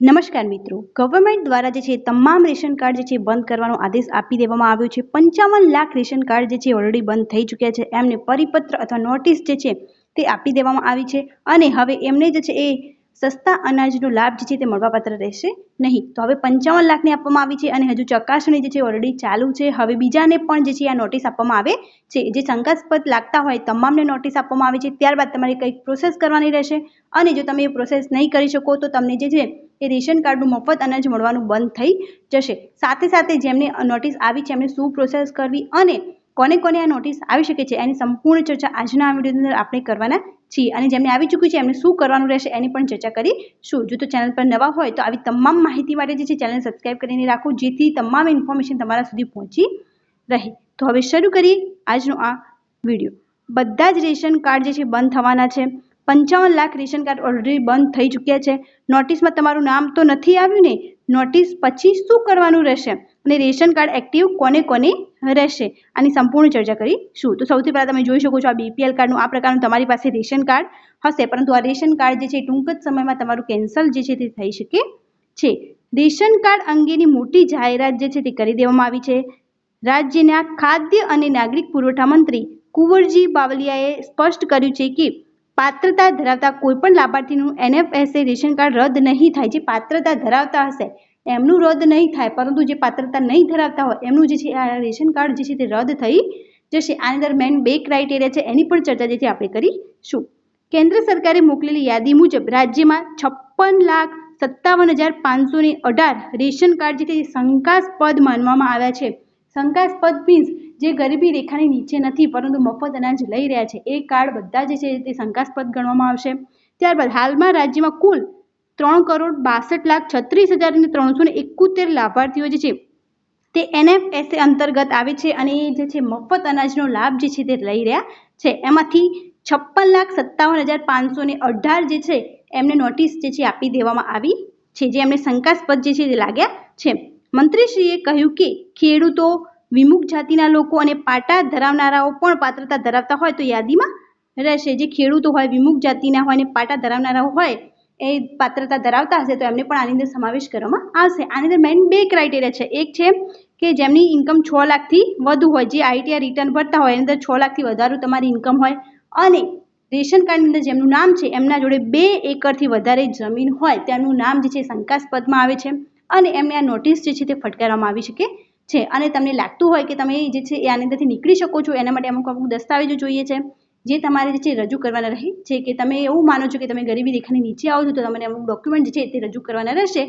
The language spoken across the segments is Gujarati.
નમસ્કાર મિત્રો. ગવર્મેન્ટ દ્વારા જે છે તમામ રેશન કાર્ડ જે છે બંધ કરવાનો આદેશ આપી દેવામાં આવ્યો છે. પંચાવન લાખ રેશન કાર્ડ જે છે ઓલરેડી બંધ થઈ ચૂક્યા છે. એમને પરિપત્ર અથવા નોટિસ જે છે તે આપી દેવામાં આવી છે. અને હવે એમને જે છે એ સસ્તા અનાજનો લાભ જે છે તે મળવાપાત્ર રહેશે નહીં. તો હવે પંચાવન લાખની આપવામાં આવી છે અને હજુ ચકાસણી જે છે ઓલરેડી ચાલુ છે. હવે બીજાને પણ જે છે આ નોટિસ આપવામાં આવે છે. જે શંકાસ્પદ લાગતા હોય તમામને નોટિસ આપવામાં આવે છે. ત્યારબાદ તમારે કંઈક પ્રોસેસ કરવાની રહેશે અને જો તમે એ પ્રોસેસ નહીં કરી શકો તો તમને જે છે એ રેશન કાર્ડનું મફત અનાજ મળવાનું બંધ થઈ જશે. સાથે સાથે જેમને નોટિસ આવી છે એમને શું પ્રોસેસ કરવી અને કોને કોને આ નોટિસ આવી શકે છે એની સંપૂર્ણ ચર્ચા આજના વિડીયોની અંદર આપણે કરવાના છીએ અને જેમને આવી ચૂક્યું છે એમને શું કરવાનું રહેશે એની પણ ચર્ચા કરીશું જો તો ચેનલ પર નવા હોય, તો આવી તમામ માહિતી માટે જે છે ચેનલ સબસ્ક્રાઈબ કરીને રાખો, જેથી તમામ ઇન્ફોર્મેશન તમારા સુધી પહોંચી રહે. તો હવે શરૂ કરીએ આજનો આ વીડિયો. બધા જ રેશન કાર્ડ જે છે, બંધ થવાના છે. પંચાવન લાખ રેશન કાર્ડ ઓલરેડી બંધ થઈ ચૂક્યા છે. નોટિસમાં તમારું નામ તો નથી આવ્યું ને? નોટિસ પછી શું કરવાનું રહેશે? અને રેશન કાર્ડ એક્ટિવ કોને કોને રહેશે. આની સંપૂર્ણ ચર્ચા કરીશું. તો સૌથી પહેલાં તમે જોઈ શકો છો આ બીપીએલ કાર્ડનું આ પ્રકારનું તમારી પાસે રેશન કાર્ડ હશે. પરંતુ આ રેશન કાર્ડ જે છે ટૂંક જ સમયમાં તમારું કેન્સલ જે છે તે થઈ શકે છે. રેશન કાર્ડ અંગેની મોટી જાહેરાત જે છે તે કરી દેવામાં આવી છે. રાજ્યના ખાદ્ય અને નાગરિક પુરવઠા મંત્રી કુંવરજી બાવલિયાએ સ્પષ્ટ કર્યું છે કે પાત્રતા ધરાવતા કોઈપણ લાભાર્થીનું એનએફએસએ રેશન કાર્ડ રદ નહીં થાય. જે પાત્રતા ધરાવતા હશે એમનું રદ નહીં થાય, પરંતુ જે પાત્રતા નહીં ધરાવતા હોય, એમનું જે છે, આ રેશન કાર્ડ જે છે તે રદ થઈ જશે. આની અંદર મેન બે ક્રાઇટેરિયા છે, એની પણ ચર્ચા જે છે આપણે કરીશું. કેન્દ્ર સરકારે મોકલેલી યાદી મુજબ રાજ્યમાં છપ્પન લાખ સત્તાવન હજાર પાંચસો ને અઢાર રેશન કાર્ડ જે શંકાસ્પદ માનવામાં આવ્યા છે. શંકાસ્પદ મીન્સ જે ગરીબી રેખાની નીચે નથી, પરંતુ મફત અનાજ લઈ રહ્યા છે. એ કાર્ડ બધા જે છે તે શંકાસ્પદ ગણવામાં આવશે. ત્યારબાદ હાલમાં રાજ્યમાં કુલ ત્રણ કરોડ બાસઠ લાખ છત્રીસ હજાર અને ત્રણસો ને એકોતેર લાભાર્થીઓ જે છે, તે એનએફએસએ અંતર્ગત આવે છે અને એ જે છે મફત અનાજનો લાભ જે છે તે લઈ રહ્યા છે. એમાંથી છપ્પન લાખ સત્તાવન હજાર પાંચસો ને અઢાર જે છે, એમને નોટિસ જે છે આપી દેવામાં આવી છે, જે એમને શંકાસ્પદ જે છે તે લાગ્યા છે. મંત્રીશ્રીએ કહ્યું કે ખેડૂતો, વિમુખ જાતિના લોકો અને પાટા ધરાવનારાઓ પણ પાત્રતા ધરાવતા હોય તો યાદીમાં રહેશે. જે ખેડૂતો હોય, વિમુખ જાતિના હોય અને પાટા ધરાવનારાઓ હોય એ પાત્રતા ધરાવતા હશે તો એમને પણ આની અંદર સમાવેશ કરવામાં આવશે. આની અંદર મેઇન બે ક્રાઇટેરિયા છે. એક છે કે જેમની ઇન્કમ છ લાખથી વધુ હોય, જે આઈટીઆર રિટર્ન ભરતા હોય, એની અંદર છ લાખથી વધારે તમારી ઇન્કમ હોય અને રેશન કાર્ડની અંદર જેમનું નામ છે, એમના જોડે બે એકરથી વધારે જમીન હોય, તેમનું નામ જે છે શંકાસ્પદમાં આવે છે અને એમને આ નોટિસ જે છે તે ફટકારવામાં આવી શકે છે. અને તમને લાગતું હોય કે તમે જે છે એ આની અંદરથી નીકળી શકો છો, એના માટે અમુક અમુક દસ્તાવેજો જોઈએ છે. જે તમારે જે છે રજૂ કરવાના રહે છે કે તમે એવું માનો છો કે તમે ગરીબી રેખાની નીચે આવો છો, તો તમને અમુક ડોક્યુમેન્ટ જે છે તે રજૂ કરવાના રહેશે.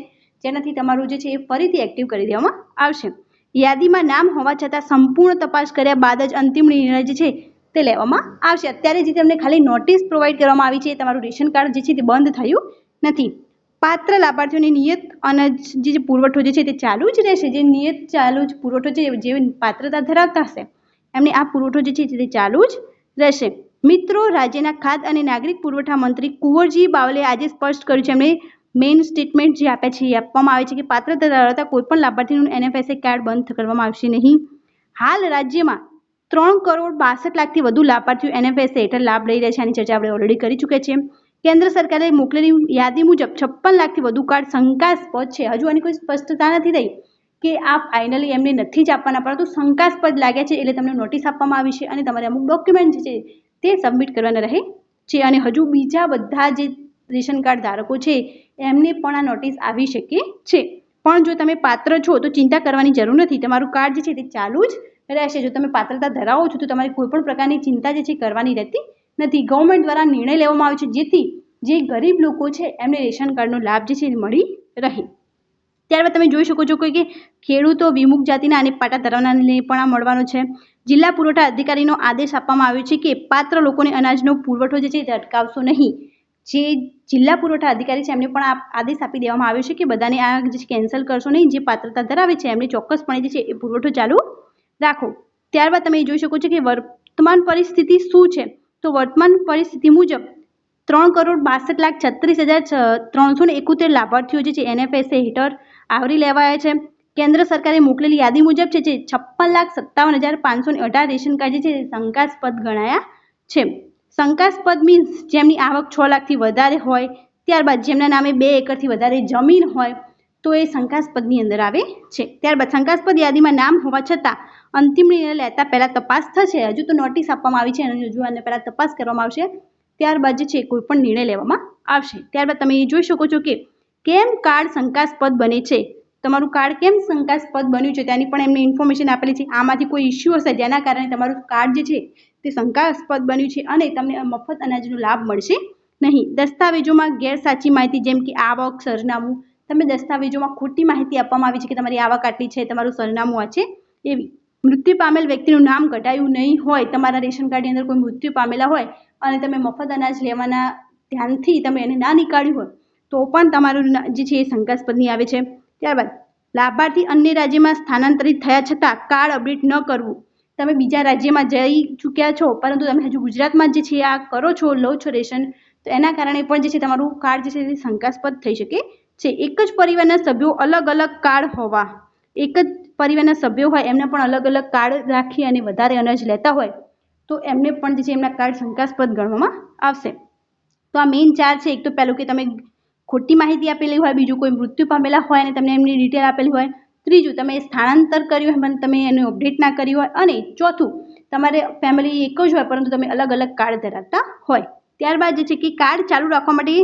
જેનાથી તમારું જે છે એ ફરીથી એક્ટિવ કરી દેવામાં આવશે. યાદીમાં નામ હોવા છતાં સંપૂર્ણ તપાસ કર્યા બાદ જ અંતિમ નિર્ણય જે છે તે લેવામાં આવશે. અત્યારે જે તમને ખાલી નોટિસ પ્રોવાઈડ કરવામાં આવી છે તમારું રેશન કાર્ડ જે છે તે બંધ થયું નથી. પાત્ર લાભાર્થીઓની નિયત અનાજ જે પુરવઠો જે છે તે ચાલુ જ રહેશે. જે નિયત ચાલુ જ પુરવઠો છે જે પાત્રતા ધરાવતા હશે, એમને આ પુરવઠો જે છે તે ચાલુ જ રહેશે. મિત્રો, રાજ્યના ખાદ્ય અને નાગરિક પુરવઠા મંત્રી કુંવરજી બાવલે આજે સ્પષ્ટ કર્યું છે. એમણે મેઇન સ્ટેટમેન્ટ જે આપ્યા છે એ આપવામાં આવે છે કે પાત્રતા ધરાવતા કોઈપણ લાભાર્થીનું એનએફએસએ કાર્ડ બંધ કરવામાં આવશે નહીં. હાલ રાજ્યમાં ત્રણ કરોડ બાસઠ લાખથી વધુ લાભાર્થીઓ એનએફએસએ હેઠળ લાભ લઈ રહ્યા છે. આની ચર્ચા આપણે ઓલરેડી કરી ચૂક્યા છીએ. કેન્દ્ર સરકારે મોકલેલી યાદી મુજબ છપ્પન લાખથી વધુ કાર્ડ શંકાસ્પદ છે. હજુ આની કોઈ સ્પષ્ટતા નથી થઈ. કે આ ફાઇનલી એમને નથી જ આપવાના, પરંતુ શંકાસ્પદ લાગ્યા છે એટલે તમને નોટિસ આપવામાં આવી છે અને તમારે અમુક ડોક્યુમેન્ટ છે તે સબમિટ કરવાના રહે છે અને હજુ બીજા બધા જે રેશન કાર્ડ ધારકો છે, એમને પણ આ નોટિસ આવી શકે છે. પણ જો તમે પાત્ર છો તો ચિંતા કરવાની જરૂર નથી. તમારું કાર્ડ જે છે તે ચાલુ જ રહેશે. જો તમે પાત્રતા ધરાવો છો તો તમારે કોઈપણ પ્રકારની ચિંતા જે છે કરવાની રહેતી નથી. ગવર્મેન્ટ દ્વારા નિર્ણય લેવામાં આવ્યો છે જેથી જે ગરીબ લોકો છે એમને રેશન કાર્ડનો લાભ જે છે મળી રહે. ત્યારબાદ તમે જોઈ શકો છો કે ખેડૂતો વિમુખ જાતિના અને પાટા ધરાવનારને પણ મળવાનો છે. જિલ્લા પુરવઠા અધિકારીનો આદેશ આપવામાં આવ્યો છે કે પાત્ર લોકોને અનાજનો પુરવઠો જે છે તે અટકાવશો નહીં. જે જિલ્લા પુરવઠા અધિકારી છે એમને પણ આદેશ આપી દેવામાં આવ્યો છે કે બધાને આ જે કેન્સલ કરશો નહીં. જે પાત્રતા ધરાવે છે એમને ચોક્કસપણે જે છે એ પુરવઠો ચાલુ રાખો. ત્યારબાદ તમે જોઈ શકો છો કે વર્તમાન પરિસ્થિતિ શું છે? તો વર્તમાન પરિસ્થિતિ મુજબ ત્રણ કરોડ બાસઠ લાખ છત્રીસ હજાર ત્રણસો એકોતેર લાભાર્થીઓ જે છે એનએફએસએ હેઠળ આવરી લેવાયા છે. કેન્દ્ર સરકારે મોકલેલી યાદી મુજબ છે જે છપ્પન લાખ સત્તાવન હજાર પાંચસો અઢાર રેશન કાર્ડ જે છે શંકાસ્પદ ગણાયા છે. શંકાસ્પદ મીન્સ જેમની આવક છ લાખથી વધારે હોય, ત્યારબાદ જેમના નામે બે એકરથી વધારે જમીન હોય, તો એ શંકાસ્પદની અંદર આવે છે. ત્યારબાદ શંકાસ્પદ યાદીમાં નામ હોવા છતાં અંતિમ નિર્ણય લેતા પહેલાં તપાસ થશે. હજુ તો નોટિસ આપવામાં આવી છે અને હજુ આને પહેલાં તપાસ કરવામાં આવશે. ત્યારબાદ જે છે કોઈ પણ નિર્ણય લેવામાં આવશે. ત્યારબાદ તમે એ જોઈ શકો છો કે કેમ કાર્ડ શંકાસ્પદ બને છે? તમારું કાર્ડ કેમ શંકાસ્પદ બન્યું છે? તેની પણ એમને ઇન્ફોર્મેશન આપેલી છે. આમાંથી કોઈ ઇસ્યુ હશે જેના કારણે તમારું કાર્ડ જે છે તે શંકાસ્પદ બન્યું છે અને તમને મફત અનાજનો લાભ મળશે નહીં. દસ્તાવેજોમાં ગેરસાચી માહિતી જેમ કે આવક, સરનામું, તમે દસ્તાવેજોમાં ખોટી માહિતી આપવામાં આવી છે કે તમારી આવક આટલી છે, તમારું સરનામું આ છે, એવી. મૃત્યુ પામેલ વ્યક્તિનું નામ ઘટાયું નહીં હોય, તમારા રેશન કાર્ડની અંદર કોઈ મૃત્યુ પામેલા હોય અને તમે મફત અનાજ લેવાના ધ્યાનથી તમે એને ના નીકાળ્યું હોય તો પણ તમારું જે છે એ શંકાસ્પદની આવે છે. ત્યારબાદ, લાભાર્થી અન્ય રાજ્યમાં સ્થાનાંતરિત થયા છતાં કાર્ડ અપડેટ ન કરવું. તમે બીજા રાજ્યમાં જઈ ચૂક્યા છો, પરંતુ તમે હજુ ગુજરાતમાં જે છે આ કરો છો, લો છો રેશન, તો એના કારણે પણ જે છે તમારું કાર્ડ જે છે તે શંકાસ્પદ થઈ શકે છે. એક જ પરિવારના સભ્યો અલગ અલગ કાર્ડ હોવા, એક જ પરિવારના સભ્યો હોય એમને પણ અલગ અલગ કાર્ડ રાખી અને વધારે અનાજ લેતા હોય, તો એમને પણ જે છે એમના કાર્ડ શંકાસ્પદ ગણવામાં આવશે. તો આ મેઇન ચાર છે. એક તો પહેલું કે તમે ખોટી માહિતી આપેલી હોય, બીજું કોઈ મૃત્યુ પામેલા હોય અને તમને એમની ડિટેલ આપેલી હોય, ત્રીજું તમે સ્થળાંતર કર્યું હોય પણ તમે એનું અપડેટ ના કર્યું હોય, અને ચોથું, તમારે ફેમિલી એક જ હોય, પરંતુ તમે અલગ અલગ કાર્ડ ધરાવતા હોય. ત્યારબાદ જે છે કે કાર્ડ ચાલુ રાખવા માટે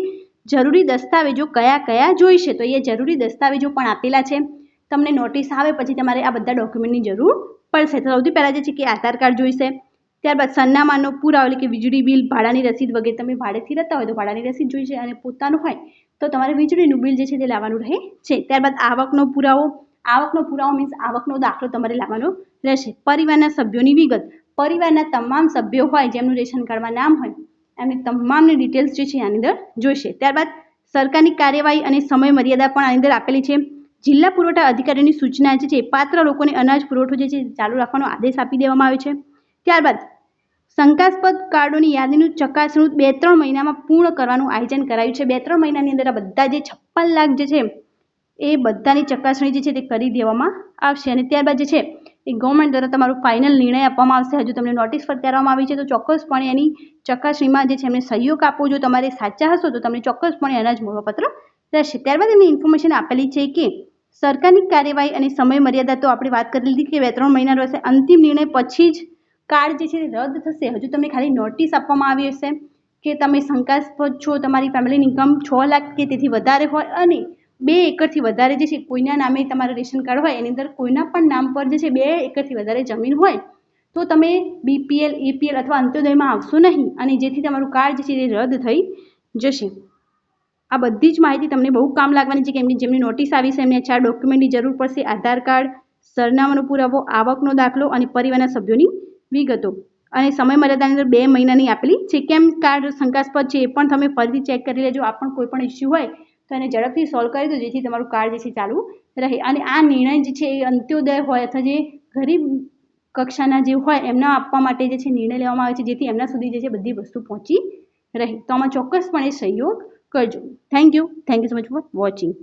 જરૂરી દસ્તાવેજો કયા કયા જોઈશે? તો એ જરૂરી દસ્તાવેજો પણ આપેલા છે. તમને નોટિસ આવે, પછી તમારે આ બધા ડોક્યુમેન્ટની જરૂર પડશે. તો સૌથી પહેલાં જે છે કે આધાર કાર્ડ જોઈશે. ત્યારબાદ સરનામાનો પુરાવો, એટલે કે વીજળી બિલ, ભાડાની રસીદ વગેરે તમે ભાડેથી રહેતા હોય તો ભાડાની રસીદ જોઈશે અને પોતાનું હોય તો તમારે વીજળીનું બિલ જે છે તે લાવવાનું રહે છે. ત્યારબાદ આવકનો પુરાવો આવકનો પુરાવો મીન્સ આવકનો દાખલો તમારે લાવવાનો રહેશે. પરિવારના સભ્યોની વિગત. પરિવારના તમામ સભ્યો હોય જેમનું રેશન કાર્ડમાં નામ હોય, એમની તમામની ડિટેલ્સ જે છે આની અંદર જોઈશે. ત્યારબાદ સરકારની કાર્યવાહી અને સમય મર્યાદા પણ આની અંદર આપેલી છે. જિલ્લા પુરવઠા અધિકારીની સૂચના જે છે પાત્ર લોકોને અનાજ પુરવઠો જે છે ચાલુ રાખવાનો આદેશ આપી દેવામાં આવે છે. ત્યારબાદ શંકાસ્પદ કાર્ડોની યાદીનું ચકાસણું બે ત્રણ મહિનામાં પૂર્ણ કરવાનું આયોજન કરાયું છે. બે ત્રણ મહિનાની અંદર આ બધા જે છપ્પન લાખ જે છે, એ બધાની ચકાસણી જે છે તે કરી દેવામાં આવશે અને ત્યારબાદ જે છે, એ ગવર્મેન્ટ દ્વારા તમારો ફાઇનલ નિર્ણય આપવામાં આવશે. હજુ તમને નોટિસ ફટકારવામાં આવી છે, તો ચોક્કસપણે એની ચકાસણીમાં જે છે એમને સહયોગ આપવો જો તમારે સાચા હશો, તો તમને ચોક્કસપણે અનાજ મળવાપત્ર રહેશે. ત્યારબાદ એમને ઇન્ફોર્મેશન આપેલી છે કે સરકારની કાર્યવાહી અને સમય મર્યાદા તો આપણે વાત કરી લીધી કે બે ત્રણ મહિના રહેશે. અંતિમ નિર્ણય પછી જ કાર્ડ જે છે તે રદ થશે. હજુ તમને ખાલી નોટિસ આપવામાં આવી હશે કે તમે શંકાસ્પદ છો, તમારી ફેમિલીની ઇન્કમ છ લાખ કે તેથી વધારે હોય અને બે એકરથી વધારે જે છે કોઈના નામે તમારું રેશન કાર્ડ હોય, એની અંદર કોઈના પણ નામ પર જે છે બે એકરથી વધારે જમીન હોય, તો તમે બીપીએલ એપીએલ અથવા અંત્યોદયમાં આવશો નહીં અને જેથી તમારું કાર્ડ જે છે તે રદ થઈ જશે. આ બધી જ માહિતી તમને બહુ કામ લાગવાની છે કે જેમની નોટિસ આવી છે, એમને ચાર ડોક્યુમેન્ટની જરૂર પડશે, આધાર કાર્ડ, સરનામાનો પુરાવો, આવકનો દાખલો અને પરિવારના સભ્યોની વિગતો અને સમય મર્યાદાની અંદર બે મહિનાની આપેલી છે કેમ કાર્ડ શંકાસ્પદ છે એ પણ તમે ફરીથી ચેક કરી લેજો. આ પણ કોઈ પણ ઇસ્યુ હોય તો એને ઝડપથી સોલ્વ કરી દો જેથી તમારું કાર્ડ જે છે ચાલુ રહે. અને આ નિર્ણય જે છે એ અંત્યોદય હોય અથવા જે ગરીબ કક્ષાના જે હોય એમના આપવા માટે જે છે નિર્ણય લેવામાં આવે છે, જેથી એમના સુધી જે છે બધી વસ્તુ પહોંચી રહે. તો આમાં ચોક્કસપણે સહયોગ કરજો. Thank you thank you so much for watching